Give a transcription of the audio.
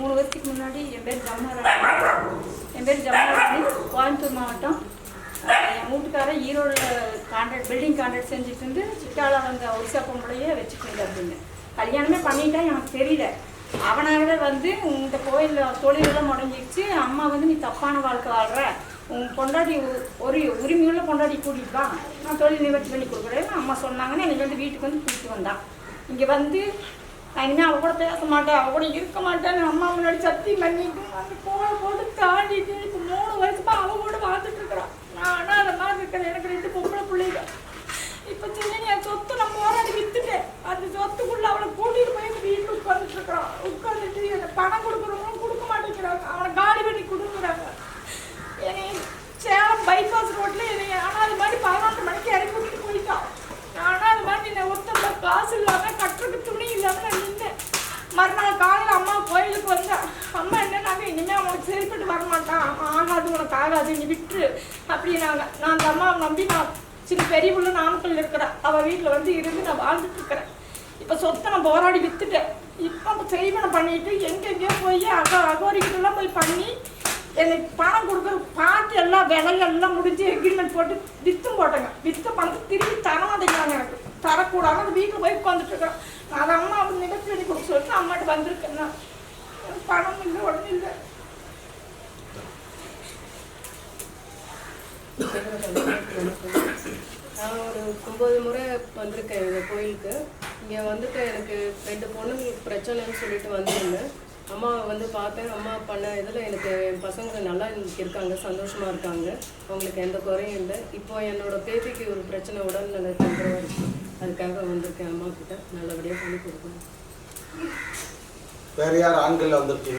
மூணு வருஷத்துக்கு முன்னாடி என் பேர் ஜமுனாராணி என் பேர் ஜமுனாராணி கோயம்புத்தூர் மாவட்டம். என் வீட்டுக்காரர் ஈரோடு கான்ட்ராக்ட் பில்டிங் கான்ட்ராக்ட் செஞ்சுட்டு இருந்து சிட்டால வந்த ஒரிசா பொம்பளையே வச்சுட்டு இருந்தாருங்க கல்யாணமே பண்ணிட்டா எனக்கு தெரியல. அவனோட வந்து இந்த கோயில் தொழிலெல்லாம் முடங்கிடுச்சு. அம்மா வந்து நீ தப்பான வாழ்க்கை வாழ்கிற உன் கொண்டாடி உ- ஒரு உரிமையுள்ள கொண்டாடி கூட்டிட்டு வா. நான் தொழில் நிவர்த்தி பண்ணி கொடுக்குறேன்னு அம்மா சொன்னாங்கன்னு எனக்கு வந்து வீட்டுக்கு வந்து கூட்டிட்டு வந்தான் இங்கே வந்து நான் இனிமேல் கூட பேச மாட்டேன் அவள் கூட இருக்க மாட்டேன்னு அம்மா முன்னாடி சத்தி பண்ணிட்டு அந்த கோவை போட்டு தாண்டிட்டு இப்போ மூணு வருஷமா அவள் கூட வாழ்ந்துட்டு இருக்கிறான் நான் ஆனால் அந்த மாதிரி இருக்கிறேன் எனக்கு ரெண்டு பொம்பளை பிள்ளைங்க. இப்போ சின்ன என் சொத்து நான் போராடி வித்துட்டேன். அந்த சொத்துக்குள்ள அவளை கூட்டிட்டு போய் வீட்டில் உட்காந்துட்டு இருக்கிறான். உட்காந்துட்டு எனக்கு பணம் கொடுக்க ஆகாது நீ விட்டுரு அப்படின்னாங்க நான் அந்த அம்மாவை நம்பி நான் சின்ன பெரிய புள்ள நாமக்கல் இருக்கிறேன் அவள் வீட்டில் வந்து இருந்து நான் வாழ்ந்துட்டு இருக்கிறேன். இப்போ சொத்தை நான் போராடி விற்றுட்டேன் இப்போ செய்வனை பண்ணிட்டு எங்கெங்கேயோ போய் அக அகோரிக்கிட்டெல்லாம் போய் பண்ணி எனக்கு பணம் கொடுக்குற பார்த்து எல்லாம் விலையெல்லாம் முடிஞ்சு எக்ரிமெண்ட் போட்டு வித்தும் போட்டேங்க. வித்த பணத்தை திருப்பி தர மாட்டேங்கிறாங்க எனக்கு. தரக்கூடாது அது வீட்டில் போய் உட்காந்துட்டு இருக்கிறோம் நான் அதை அம்மா அவங்க நிகழ்ச்சி கொடுக்க சொல்லிட்டு அம்மாட்ட வந்திருக்கேன் நான் பணம் இல்லை உடனே இல்லை. நான் ஒரு ஒம்பது முறை வந்திருக்கேன் இந்த கோயிலுக்கு. இங்கே வந்துட்டு எனக்கு ரெண்டு பொண்ணுங்களுக்கு பிரச்சனைன்னு சொல்லிட்டு வந்திருந்தேன். அம்மா வந்து பார்த்தேன் அம்மா பண்ண இதில் எனக்கு என் பசங்க நல்லா இருக்காங்க சந்தோஷமாக இருக்காங்க. அவங்களுக்கு எந்த குறையும் இல்லை. இப்போ என்னோடய பேத்திக்கு ஒரு பிரச்சனை உடல்நல தொந்தரவாக இருக்கு அதுக்காக வந்திருக்கேன் அம்மா கிட்ட. நல்லபடியாக பண்ணி கொடுக்கணும். வேறு யார் ஆண்கள் வந்திருக்கீங்க?